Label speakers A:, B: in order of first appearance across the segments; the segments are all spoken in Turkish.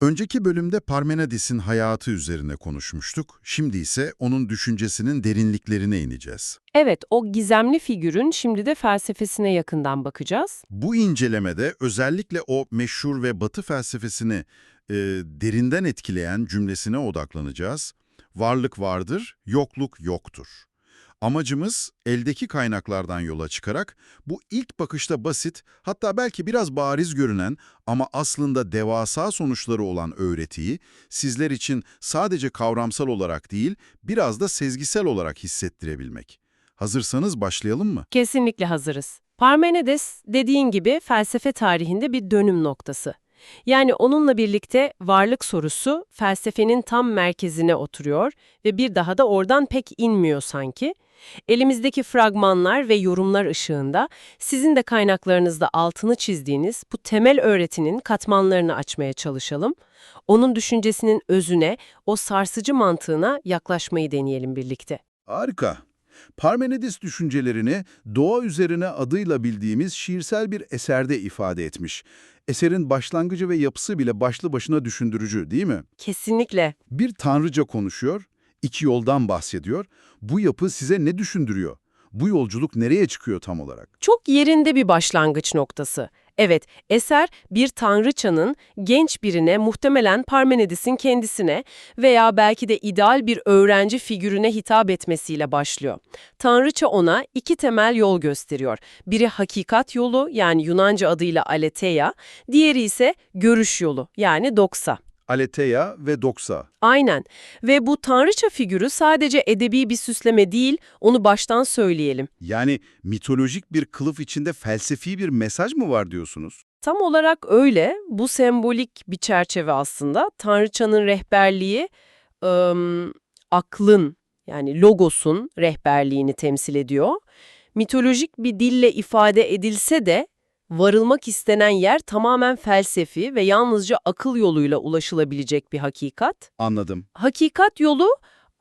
A: Önceki bölümde Parmenides'in hayatı üzerine konuşmuştuk. Şimdi ise onun düşüncesinin derinliklerine ineceğiz.
B: Evet, o gizemli figürün şimdi de felsefesine yakından bakacağız.
A: Bu incelemede özellikle o meşhur ve batı felsefesini e, derinden etkileyen cümlesine odaklanacağız. Varlık vardır, yokluk yoktur. Amacımız eldeki kaynaklardan yola çıkarak bu ilk bakışta basit, hatta belki biraz bariz görünen ama aslında devasa sonuçları olan öğretiyi sizler için sadece kavramsal olarak değil, biraz da sezgisel olarak hissettirebilmek. Hazırsanız başlayalım mı?
B: Kesinlikle hazırız. Parmenides dediğin gibi felsefe tarihinde bir dönüm noktası. Yani onunla birlikte varlık sorusu felsefenin tam merkezine oturuyor ve bir daha da oradan pek inmiyor sanki. Elimizdeki fragmanlar ve yorumlar ışığında sizin de kaynaklarınızda altını çizdiğiniz bu temel öğretinin katmanlarını açmaya çalışalım. Onun düşüncesinin özüne, o sarsıcı mantığına yaklaşmayı deneyelim birlikte.
A: Harika. Parmenides düşüncelerini doğa üzerine adıyla bildiğimiz şiirsel bir eserde ifade etmiş. Eserin başlangıcı ve yapısı bile başlı başına düşündürücü değil mi?
B: Kesinlikle.
A: Bir tanrıca konuşuyor, iki yoldan bahsediyor. Bu yapı size ne düşündürüyor? Bu yolculuk nereye çıkıyor tam olarak?
B: Çok yerinde bir başlangıç noktası. Evet, eser bir tanrıçanın genç birine, muhtemelen Parmenides'in kendisine veya belki de ideal bir öğrenci figürüne hitap etmesiyle başlıyor. Tanrıça ona iki temel yol gösteriyor. Biri hakikat yolu yani Yunanca adıyla aletheia, diğeri ise görüş yolu yani doksa.
A: Aletheia ve Doksa.
B: Aynen ve bu tanrıça figürü sadece edebi bir süsleme değil, onu baştan söyleyelim.
A: Yani mitolojik bir kılıf içinde felsefi bir mesaj mı var diyorsunuz?
B: Tam olarak öyle. Bu sembolik bir çerçeve aslında. Tanrıçanın rehberliği, ım, aklın yani logosun rehberliğini temsil ediyor. Mitolojik bir dille ifade edilse de varılmak istenen yer tamamen felsefi ve yalnızca akıl yoluyla ulaşılabilecek bir hakikat.
A: Anladım.
B: Hakikat yolu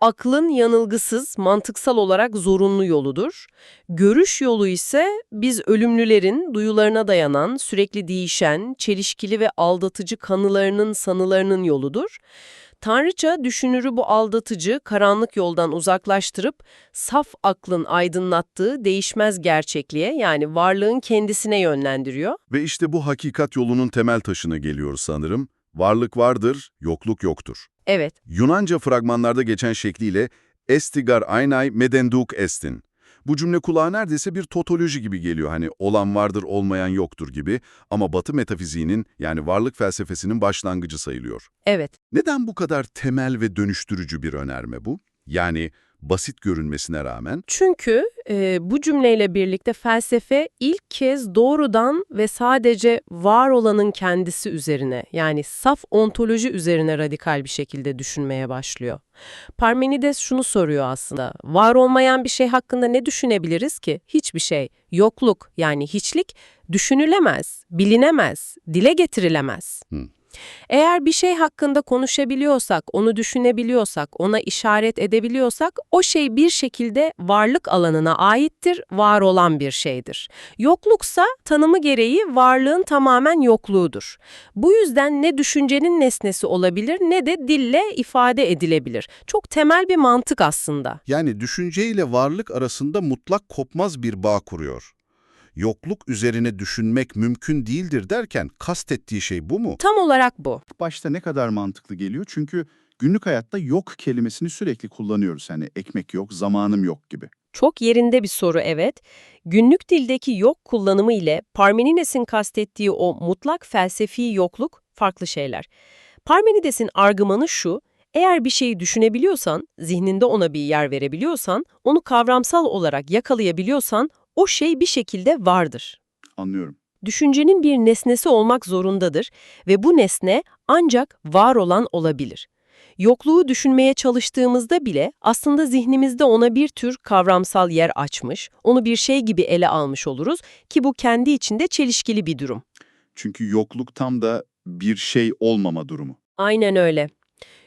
B: aklın yanılgısız, mantıksal olarak zorunlu yoludur. Görüş yolu ise biz ölümlülerin duyularına dayanan, sürekli değişen, çelişkili ve aldatıcı kanılarının sanılarının yoludur. Tanrıça düşünürü bu aldatıcı, karanlık yoldan uzaklaştırıp saf aklın aydınlattığı değişmez gerçekliğe yani varlığın kendisine yönlendiriyor.
A: Ve işte bu hakikat yolunun temel taşına geliyoruz sanırım. Varlık vardır, yokluk yoktur.
B: Evet,
A: Yunanca fragmanlarda geçen şekliyle estigar aynay medenduk estin. Bu cümle kulağa neredeyse bir totoloji gibi geliyor. Hani olan vardır, olmayan yoktur gibi. Ama Batı metafiziğinin yani varlık felsefesinin başlangıcı sayılıyor.
B: evet.
A: Neden bu kadar temel ve dönüştürücü bir önerme bu? Yani basit görünmesine rağmen
B: Çünkü e, bu cümleyle birlikte felsefe ilk kez doğrudan ve sadece var olanın kendisi üzerine yani saf ontoloji üzerine radikal bir şekilde düşünmeye başlıyor. Parmenides şunu soruyor aslında. Var olmayan bir şey hakkında ne düşünebiliriz ki? Hiçbir şey. Yokluk yani hiçlik düşünülemez, bilinemez, dile getirilemez.
A: Hı.
B: Eğer bir şey hakkında konuşabiliyorsak, onu düşünebiliyorsak, ona işaret edebiliyorsak o şey bir şekilde varlık alanına aittir, var olan bir şeydir. Yokluksa tanımı gereği varlığın tamamen yokluğudur. Bu yüzden ne düşüncenin nesnesi olabilir ne de dille ifade edilebilir. Çok temel bir mantık aslında.
A: yani düşünce ile varlık arasında mutlak kopmaz bir bağ kuruyor. Yokluk üzerine düşünmek mümkün değildir derken kastettiği şey bu mu?
B: Tam olarak bu.
C: başta ne kadar mantıklı geliyor çünkü günlük hayatta yok kelimesini sürekli kullanıyoruz. Hani ekmek yok, zamanım yok gibi.
B: Çok yerinde bir soru evet. Günlük dildeki yok kullanımı ile Parmenides'in kastettiği o mutlak felsefi yokluk farklı şeyler. Parmenides'in argümanı şu, eğer bir şeyi düşünebiliyorsan, zihninde ona bir yer verebiliyorsan, onu kavramsal olarak yakalayabiliyorsan, o şey bir şekilde vardır.
C: Anlıyorum.
B: Düşüncenin bir nesnesi olmak zorundadır ve bu nesne ancak var olan olabilir. Yokluğu düşünmeye çalıştığımızda bile aslında zihnimizde ona bir tür kavramsal yer açmış, onu bir şey gibi ele almış oluruz ki bu kendi içinde çelişkili bir durum.
C: Çünkü yokluk tam da bir şey olmama durumu.
B: Aynen öyle.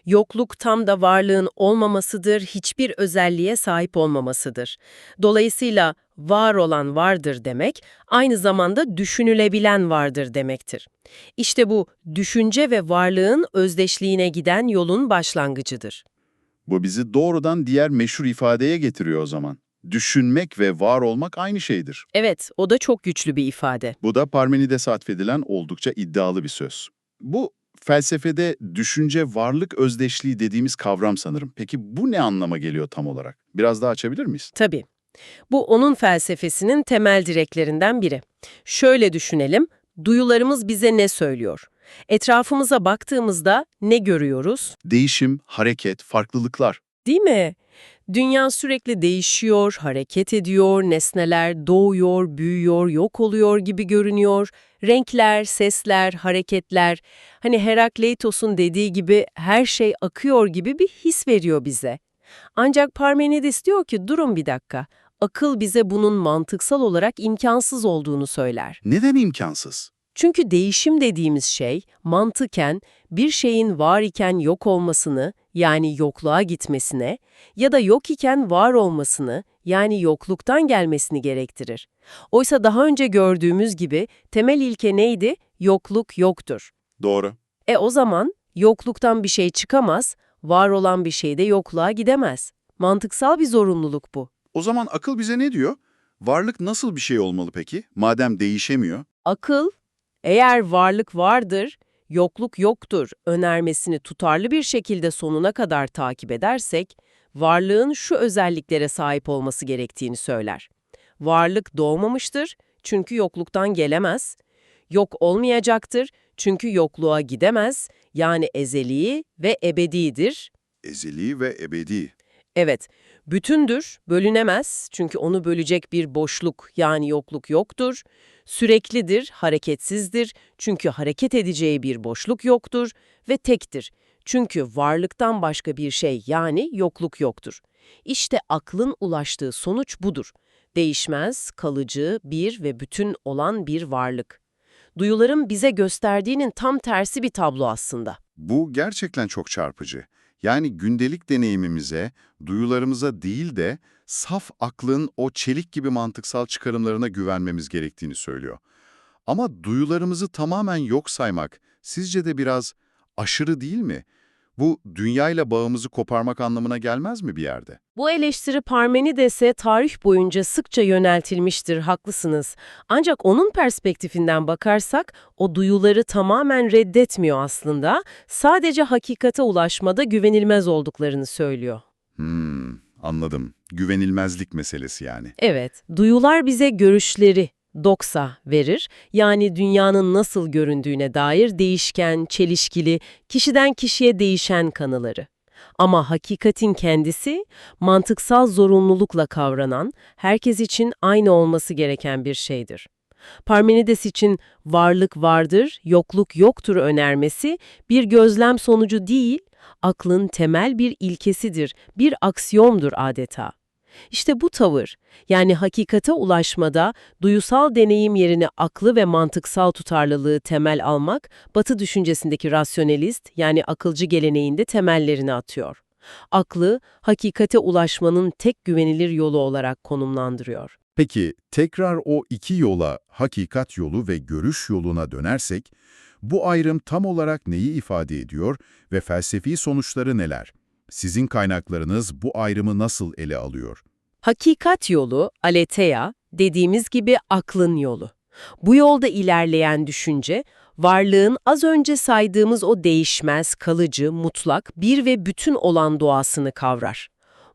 B: Yokluk tam da varlığın olmamasıdır, hiçbir özelliğe sahip olmamasıdır. Dolayısıyla var olan vardır demek, aynı zamanda düşünülebilen vardır demektir. İşte bu düşünce ve varlığın özdeşliğine giden yolun başlangıcıdır.
C: Bu bizi doğrudan diğer meşhur ifadeye getiriyor o zaman. Düşünmek ve var olmak aynı şeydir.
B: Evet, o da çok güçlü bir ifade.
C: Bu da Parmenides'e atfedilen oldukça iddialı bir söz. Bu felsefede düşünce varlık özdeşliği dediğimiz kavram sanırım. Peki bu ne anlama geliyor tam olarak? Biraz daha açabilir miyiz?
B: Tabii. Bu onun felsefesinin temel direklerinden biri. Şöyle düşünelim, duyularımız bize ne söylüyor? Etrafımıza baktığımızda ne görüyoruz?
C: Değişim, hareket, farklılıklar.
B: Değil mi? Dünya sürekli değişiyor, hareket ediyor, nesneler doğuyor, büyüyor, yok oluyor gibi görünüyor. Renkler, sesler, hareketler, hani Herakleitos'un dediği gibi her şey akıyor gibi bir his veriyor bize. Ancak Parmenides diyor ki durun bir dakika, akıl bize bunun mantıksal olarak imkansız olduğunu söyler.
C: Neden imkansız?
B: Çünkü değişim dediğimiz şey mantıken bir şeyin var iken yok olmasını yani yokluğa gitmesine ya da yok iken var olmasını yani yokluktan gelmesini gerektirir. Oysa daha önce gördüğümüz gibi temel ilke neydi? Yokluk yoktur.
C: Doğru.
B: E o zaman yokluktan bir şey çıkamaz, var olan bir şey de yokluğa gidemez. Mantıksal bir zorunluluk bu.
A: O zaman akıl bize ne diyor? Varlık nasıl bir şey olmalı peki? Madem değişemiyor.
B: Akıl, eğer varlık vardır, yokluk yoktur önermesini tutarlı bir şekilde sonuna kadar takip edersek, varlığın şu özelliklere sahip olması gerektiğini söyler. Varlık doğmamıştır çünkü yokluktan gelemez, yok olmayacaktır çünkü yokluğa gidemez, yani ezeli ve ebedidir.
A: Ezeli ve ebedi.
B: Evet, bütündür, bölünemez çünkü onu bölecek bir boşluk yani yokluk yoktur. Süreklidir, hareketsizdir çünkü hareket edeceği bir boşluk yoktur ve tektir. Çünkü varlıktan başka bir şey yani yokluk yoktur. İşte aklın ulaştığı sonuç budur. Değişmez, kalıcı, bir ve bütün olan bir varlık. Duyuların bize gösterdiğinin tam tersi bir tablo aslında.
A: Bu gerçekten çok çarpıcı. Yani gündelik deneyimimize, duyularımıza değil de saf aklın o çelik gibi mantıksal çıkarımlarına güvenmemiz gerektiğini söylüyor. Ama duyularımızı tamamen yok saymak sizce de biraz aşırı değil mi? Bu dünyayla bağımızı koparmak anlamına gelmez mi bir yerde?
B: Bu eleştiri Parmenides'e tarih boyunca sıkça yöneltilmiştir, haklısınız. Ancak onun perspektifinden bakarsak o duyuları tamamen reddetmiyor aslında. Sadece hakikate ulaşmada güvenilmez olduklarını söylüyor.
A: Hmm, anladım. Güvenilmezlik meselesi yani.
B: Evet, duyular bize görüşleri, doksa verir. Yani dünyanın nasıl göründüğüne dair değişken, çelişkili, kişiden kişiye değişen kanıları. Ama hakikatin kendisi mantıksal zorunlulukla kavranan, herkes için aynı olması gereken bir şeydir. Parmenides için varlık vardır, yokluk yoktur önermesi bir gözlem sonucu değil, aklın temel bir ilkesidir, bir aksiyomdur adeta. İşte bu tavır, yani hakikate ulaşmada duyusal deneyim yerine aklı ve mantıksal tutarlılığı temel almak, Batı düşüncesindeki rasyonelist yani akılcı geleneğinde temellerini atıyor. Aklı, hakikate ulaşmanın tek güvenilir yolu olarak konumlandırıyor.
A: Peki tekrar o iki yola, hakikat yolu ve görüş yoluna dönersek, bu ayrım tam olarak neyi ifade ediyor ve felsefi sonuçları neler? Sizin kaynaklarınız bu ayrımı nasıl ele alıyor?
B: Hakikat yolu, aletheia, dediğimiz gibi aklın yolu. Bu yolda ilerleyen düşünce, varlığın az önce saydığımız o değişmez, kalıcı, mutlak, bir ve bütün olan doğasını kavrar.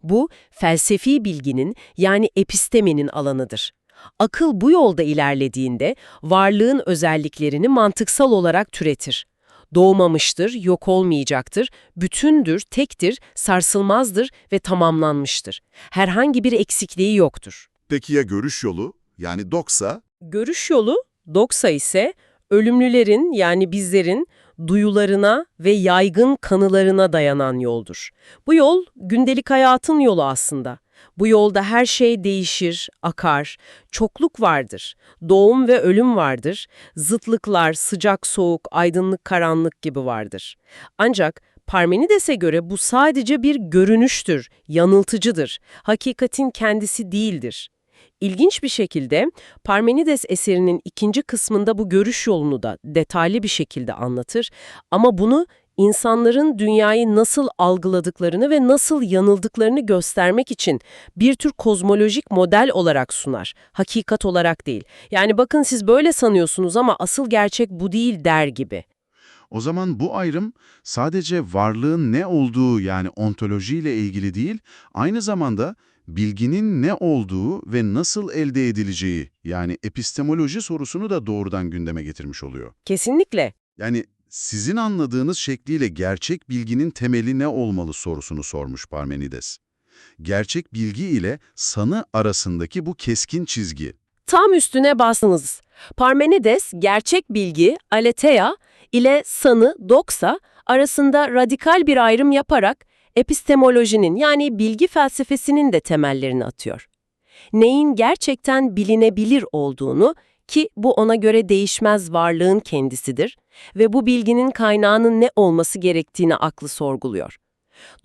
B: Bu, felsefi bilginin yani epistemenin alanıdır. Akıl bu yolda ilerlediğinde varlığın özelliklerini mantıksal olarak türetir. Doğmamıştır, yok olmayacaktır, bütündür, tektir, sarsılmazdır ve tamamlanmıştır. Herhangi bir eksikliği yoktur.
A: Peki ya görüş yolu, yani doksa?
B: Görüş yolu, doksa ise ölümlülerin yani bizlerin duyularına ve yaygın kanılarına dayanan yoldur. Bu yol gündelik hayatın yolu aslında. Bu yolda her şey değişir, akar, çokluk vardır, doğum ve ölüm vardır, zıtlıklar, sıcak soğuk, aydınlık karanlık gibi vardır. Ancak Parmenides'e göre bu sadece bir görünüştür, yanıltıcıdır, hakikatin kendisi değildir. İlginç bir şekilde Parmenides eserinin ikinci kısmında bu görüş yolunu da detaylı bir şekilde anlatır ama bunu insanların dünyayı nasıl algıladıklarını ve nasıl yanıldıklarını göstermek için bir tür kozmolojik model olarak sunar, hakikat olarak değil. Yani bakın siz böyle sanıyorsunuz ama asıl gerçek bu değil der gibi.
C: O zaman bu ayrım sadece varlığın ne olduğu yani ontolojiyle ilgili değil, aynı zamanda bilginin ne olduğu ve nasıl elde edileceği yani epistemoloji sorusunu da doğrudan gündeme getirmiş oluyor.
B: Kesinlikle.
C: Yani sizin anladığınız şekliyle gerçek bilginin temeli ne olmalı sorusunu sormuş Parmenides. Gerçek bilgi ile sanı arasındaki bu keskin çizgi.
B: Tam üstüne bastınız. Parmenides, gerçek bilgi, aletheia ile sanı, doksa arasında radikal bir ayrım yaparak epistemolojinin yani bilgi felsefesinin de temellerini atıyor. Neyin gerçekten bilinebilir olduğunu ki bu ona göre değişmez varlığın kendisidir ve bu bilginin kaynağının ne olması gerektiğini aklı sorguluyor.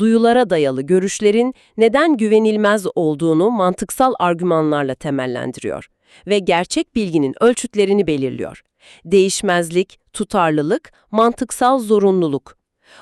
B: Duyulara dayalı görüşlerin neden güvenilmez olduğunu mantıksal argümanlarla temellendiriyor ve gerçek bilginin ölçütlerini belirliyor. Değişmezlik, tutarlılık, mantıksal zorunluluk.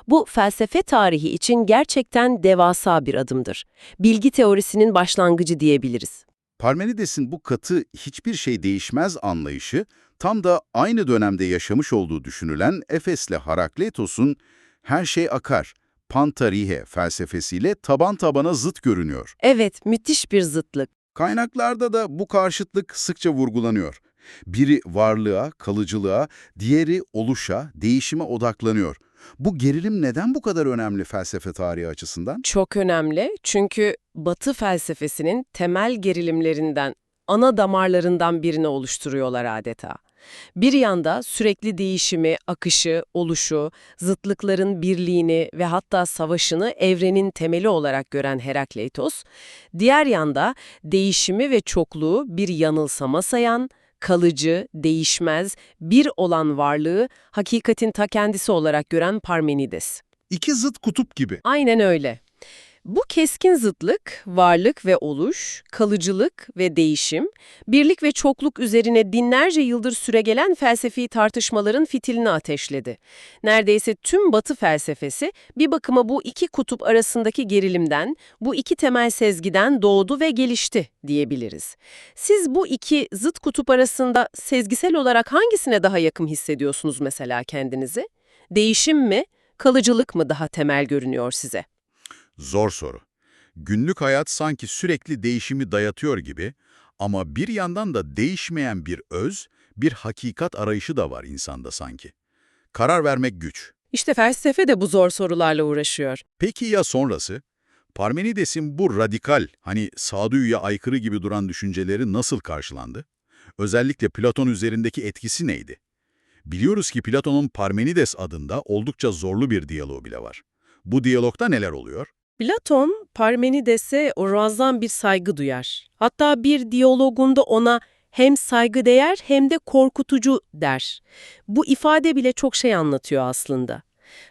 B: Bu felsefe tarihi için gerçekten devasa bir adımdır. Bilgi teorisinin başlangıcı diyebiliriz.
C: Parmenides'in bu katı hiçbir şey değişmez anlayışı tam da aynı dönemde yaşamış olduğu düşünülen Efes'le Harakleitos'un her şey akar, pantarihe felsefesiyle taban tabana zıt görünüyor.
B: Evet, müthiş bir zıtlık.
C: Kaynaklarda da bu karşıtlık sıkça vurgulanıyor. Biri varlığa, kalıcılığa, diğeri oluşa, değişime odaklanıyor. Bu gerilim neden bu kadar önemli felsefe tarihi açısından?
B: Çok önemli çünkü Batı felsefesinin temel gerilimlerinden, ana damarlarından birini oluşturuyorlar adeta. Bir yanda sürekli değişimi, akışı, oluşu, zıtlıkların birliğini ve hatta savaşını evrenin temeli olarak gören Herakleitos, diğer yanda değişimi ve çokluğu bir yanılsama sayan, kalıcı, değişmez, bir olan varlığı hakikatin ta kendisi olarak gören Parmenides.
C: İki zıt kutup gibi.
B: Aynen öyle. Bu keskin zıtlık, varlık ve oluş, kalıcılık ve değişim, birlik ve çokluk üzerine binlerce yıldır süregelen felsefi tartışmaların fitilini ateşledi. Neredeyse tüm Batı felsefesi bir bakıma bu iki kutup arasındaki gerilimden, bu iki temel sezgiden doğdu ve gelişti diyebiliriz. Siz bu iki zıt kutup arasında sezgisel olarak hangisine daha yakın hissediyorsunuz mesela kendinizi? Değişim mi, kalıcılık mı daha temel görünüyor size?
A: Zor soru. Günlük hayat sanki sürekli değişimi dayatıyor gibi ama bir yandan da değişmeyen bir öz, bir hakikat arayışı da var insanda sanki. Karar vermek güç.
B: İşte felsefe de bu zor sorularla uğraşıyor.
A: Peki ya sonrası? Parmenides'in bu radikal, hani sağduyuya aykırı gibi duran düşünceleri nasıl karşılandı? Özellikle Platon üzerindeki etkisi neydi? Biliyoruz ki Platon'un Parmenides adında oldukça zorlu bir diyaloğu bile var. Bu diyalogda neler oluyor?
B: Platon, Parmenides'e muazzam bir saygı duyar. Hatta bir diyalogunda ona hem saygıdeğer hem de korkutucu der. Bu ifade bile çok şey anlatıyor aslında.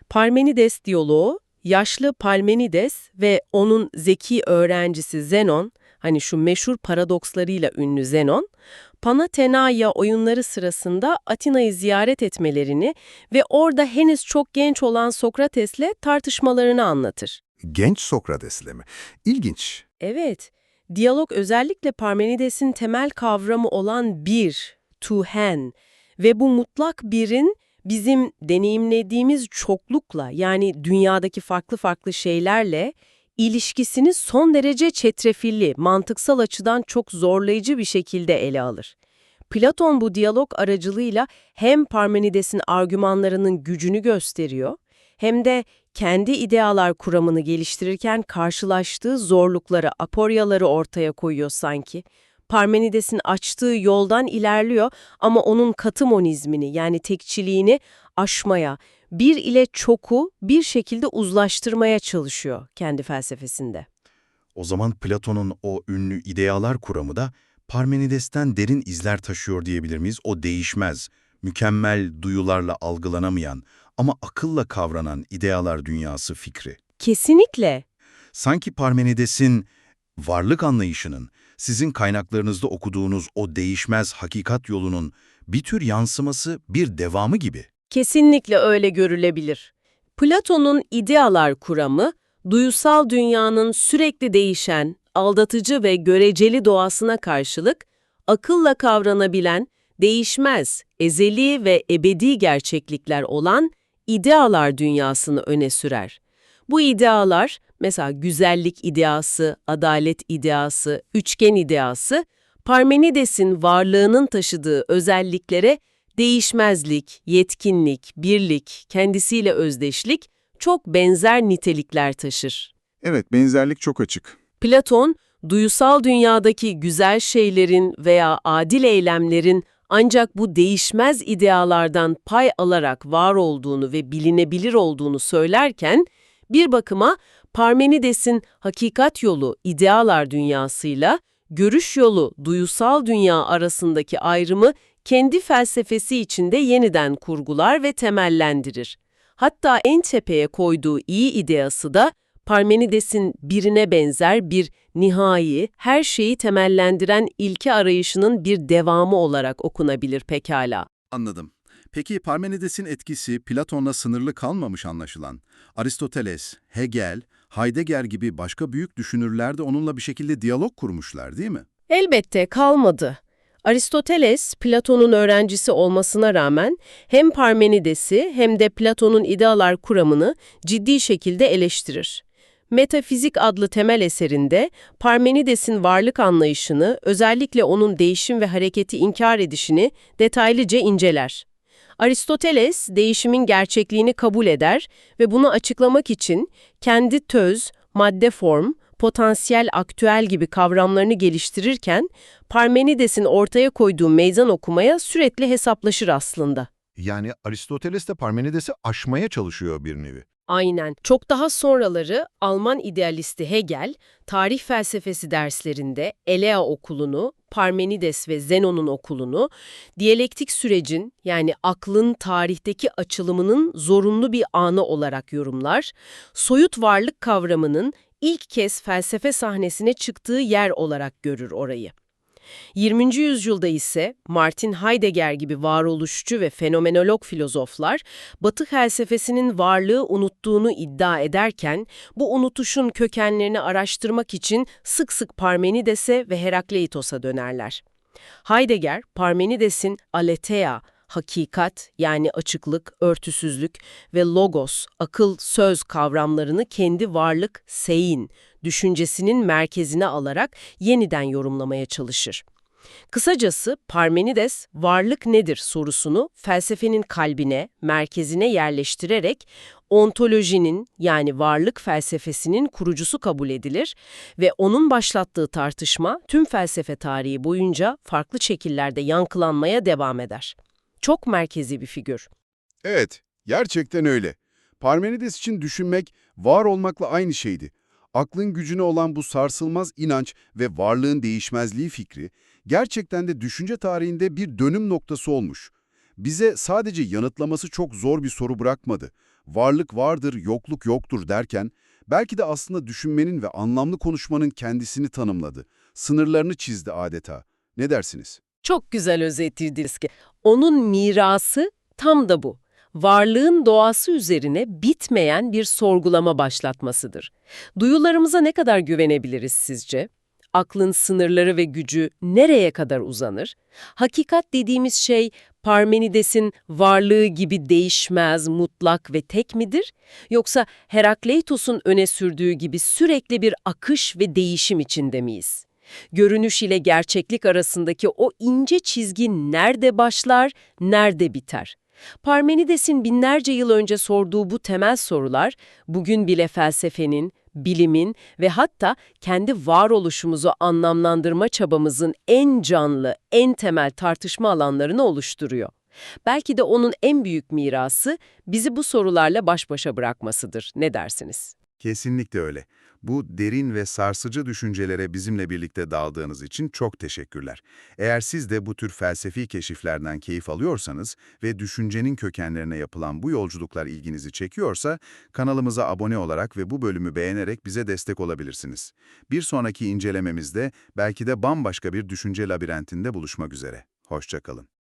B: Parmenides diyaloğu, yaşlı Parmenides ve onun zeki öğrencisi Zenon, hani şu meşhur paradokslarıyla ünlü Zenon, Panathenaia oyunları sırasında Atina'yı ziyaret etmelerini ve orada henüz çok genç olan Sokrates'le tartışmalarını anlatır.
D: Genç Sokrates'le mi? İlginç.
B: Evet, diyalog özellikle Parmenides'in temel kavramı olan bir, to hen ve bu mutlak birin bizim deneyimlediğimiz çoklukla yani dünyadaki farklı farklı şeylerle ilişkisini son derece çetrefilli, mantıksal açıdan çok zorlayıcı bir şekilde ele alır. Platon bu diyalog aracılığıyla hem Parmenides'in argümanlarının gücünü gösteriyor, hem de kendi idealar kuramını geliştirirken karşılaştığı zorlukları, aporyaları ortaya koyuyor sanki. Parmenides'in açtığı yoldan ilerliyor ama onun katı monizmini yani tekçiliğini aşmaya, bir ile çoku bir şekilde uzlaştırmaya çalışıyor kendi felsefesinde.
D: O zaman Platon'un o ünlü idealar kuramı da Parmenides'ten derin izler taşıyor diyebilir miyiz? O değişmez, mükemmel duyularla algılanamayan, ama akılla kavranan idealar dünyası fikri.
B: Kesinlikle.
D: Sanki Parmenides'in varlık anlayışının, sizin kaynaklarınızda okuduğunuz o değişmez hakikat yolunun bir tür yansıması, bir devamı gibi.
B: Kesinlikle öyle görülebilir. Platon'un idealar kuramı, duyusal dünyanın sürekli değişen, aldatıcı ve göreceli doğasına karşılık, akılla kavranabilen, değişmez, ezeli ve ebedi gerçeklikler olan idealar dünyasını öne sürer. Bu idealar, mesela güzellik ideası, adalet ideası, üçgen ideası, Parmenides'in varlığının taşıdığı özelliklere değişmezlik, yetkinlik, birlik, kendisiyle özdeşlik çok benzer nitelikler taşır.
C: Evet, benzerlik çok açık.
B: Platon, duyusal dünyadaki güzel şeylerin veya adil eylemlerin ancak bu değişmez idealardan pay alarak var olduğunu ve bilinebilir olduğunu söylerken, bir bakıma Parmenides'in hakikat yolu idealar dünyasıyla, görüş yolu duyusal dünya arasındaki ayrımı kendi felsefesi içinde yeniden kurgular ve temellendirir. Hatta en tepeye koyduğu iyi ideası da Parmenides'in birine benzer bir nihai, her şeyi temellendiren ilke arayışının bir devamı olarak okunabilir pekala.
A: Anladım. Peki Parmenides'in etkisi Platon'la sınırlı kalmamış anlaşılan. Aristoteles, Hegel, Heidegger gibi başka büyük düşünürler de onunla bir şekilde diyalog kurmuşlar değil mi?
B: Elbette kalmadı. Aristoteles, Platon'un öğrencisi olmasına rağmen hem Parmenides'i hem de Platon'un idealar kuramını ciddi şekilde eleştirir. Metafizik adlı temel eserinde Parmenides'in varlık anlayışını, özellikle onun değişim ve hareketi inkar edişini detaylıca inceler. Aristoteles, değişimin gerçekliğini kabul eder ve bunu açıklamak için kendi töz, madde form, potansiyel aktüel gibi kavramlarını geliştirirken, Parmenides'in ortaya koyduğu meydan okumaya sürekli hesaplaşır aslında.
E: Yani Aristoteles de Parmenides'i aşmaya çalışıyor bir nevi.
B: Aynen. Çok daha sonraları Alman idealisti Hegel, tarih felsefesi derslerinde Elea okulunu, Parmenides ve Zenon'un okulunu, diyalektik sürecin yani aklın tarihteki açılımının zorunlu bir anı olarak yorumlar, soyut varlık kavramının ilk kez felsefe sahnesine çıktığı yer olarak görür orayı. 20. yüzyılda ise Martin Heidegger gibi varoluşçu ve fenomenolog filozoflar, Batı felsefesinin varlığı unuttuğunu iddia ederken, bu unutuşun kökenlerini araştırmak için sık sık Parmenides'e ve Herakleitos'a dönerler. Heidegger, Parmenides'in aletheia, hakikat yani açıklık, örtüsüzlük ve logos, akıl, söz kavramlarını kendi varlık, sein, düşüncesinin merkezine alarak yeniden yorumlamaya çalışır. Kısacası Parmenides varlık nedir sorusunu felsefenin kalbine, merkezine yerleştirerek ontolojinin yani varlık felsefesinin kurucusu kabul edilir ve onun başlattığı tartışma tüm felsefe tarihi boyunca farklı şekillerde yankılanmaya devam eder. Çok merkezi bir figür.
F: Evet, gerçekten öyle. Parmenides için düşünmek, var olmakla aynı şeydi. Aklın gücüne olan bu sarsılmaz inanç ve varlığın değişmezliği fikri, gerçekten de düşünce tarihinde bir dönüm noktası olmuş. Bize sadece yanıtlaması çok zor bir soru bırakmadı. Varlık vardır, yokluk yoktur derken, belki de aslında düşünmenin ve anlamlı konuşmanın kendisini tanımladı. Sınırlarını çizdi adeta. Ne dersiniz?
B: Çok güzel özetlediniz ki. Onun mirası tam da bu. Varlığın doğası üzerine bitmeyen bir sorgulama başlatmasıdır. Duyularımıza ne kadar güvenebiliriz sizce? Aklın sınırları ve gücü nereye kadar uzanır? Hakikat dediğimiz şey Parmenides'in varlığı gibi değişmez, mutlak ve tek midir? Yoksa Herakleitos'un öne sürdüğü gibi sürekli bir akış ve değişim içinde miyiz? Görünüş ile gerçeklik arasındaki o ince çizgi nerede başlar, nerede biter? Parmenides'in binlerce yıl önce sorduğu bu temel sorular, bugün bile felsefenin, bilimin ve hatta kendi varoluşumuzu anlamlandırma çabamızın en canlı, en temel tartışma alanlarını oluşturuyor. Belki de onun en büyük mirası bizi bu sorularla baş başa bırakmasıdır. Ne dersiniz?
F: Kesinlikle öyle.
A: Bu derin ve sarsıcı düşüncelere bizimle birlikte daldığınız için çok teşekkürler. Eğer siz de bu tür felsefi keşiflerden keyif alıyorsanız ve düşüncenin kökenlerine yapılan bu yolculuklar ilginizi çekiyorsa, kanalımıza abone olarak ve bu bölümü beğenerek bize destek olabilirsiniz. Bir sonraki incelememizde belki de bambaşka bir düşünce labirentinde buluşmak üzere. Hoşçakalın.